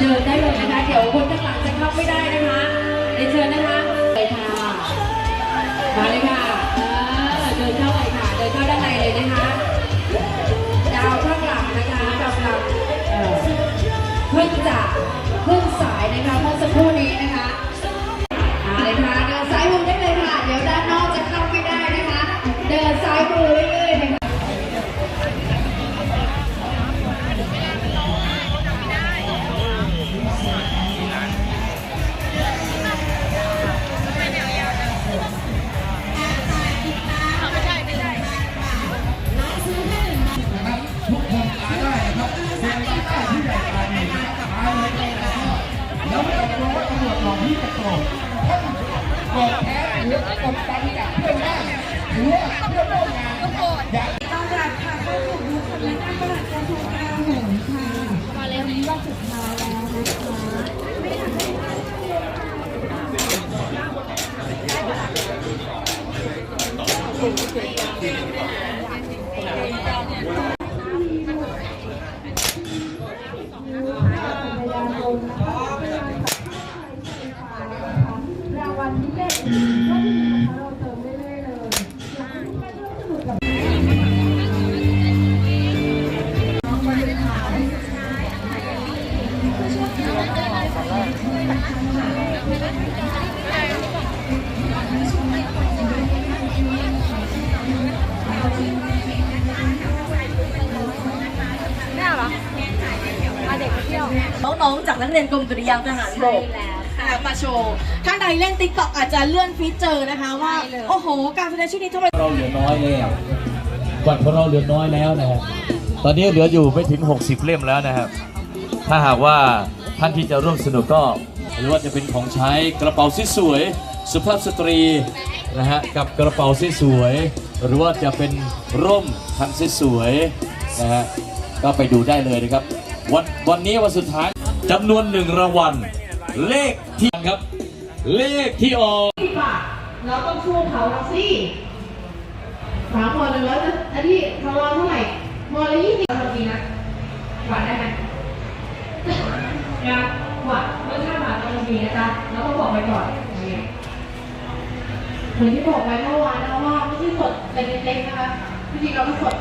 เดินได้เลยนะคะ เดี๋ยวคนข้างหลังจะเข้าไม่ได้นะคะเรียนเชิญนะคะไปค่ะมาเลยค่ะเดินเข้าเลยค่ะ เดินเข้าด้านในเลยนะคะดาวข้างหลังนะคะดาวหลังเพิ่งจะเพิ่งสายนะคะเมื่อสักครู่นี้นะคะ ที่จะโกรธท่านโกรธแค้นหรือกดดันจากเพื่อนบ้านหรือว่าเพื่อนร่วมงานนะครับอย่าต้อนรับค่ะเข้าสู่ยุคสำนักงานประหลัดกระทรวงกลาโหมค่ะวันนี้วันสุดท้ายแล้วนะคะ น้องๆ จากนักเรียนกรมดุริยางค์ทหารบกนะคะมาโชว์ ถ้าใดเล่นติ๊กต็อกอาจจะเลื่อนฟีเจอร์นะคะว่าโอ้โห การแสดงชุดนี้ทำไม เราเหลือน้อยแล้วบัตรของเราเหลือน้อยแล้วนะครับ ตอนนี้เหลืออยู่ไม่ถึง 60 เล่มแล้วนะครับ ถ้าหากว่า ท่านที่จะร่วมสนุกก็หรือว่าจะเป็นของใช้กระเป๋าสวย สุภาพสตรีนะฮะกับกระเป๋าสวย หรือว่าจะเป็นร่มคันสวยนะฮะก็ไปดูได้เลยนะครับ วันวันนี้วันสุดท้ายจำนวนหนึ่งรางวัลเลขที่ครับ เลขที่ออกเราต้องสู้เขาเราสิสามหมดหนึ่งร้อยอันนี้เราเราเท่าไหร่หมดละยี่สิบนาทีนะหวานได้ไหม นะหวานรสชาติหวานกำลังดีนะจ๊ะแล้วก็บอกไปก่อนเหมือนที่บอกไปเมื่อวานนะว่าไม่ใช่สดเป็นเล็กๆนะคะจริงๆเราก็สด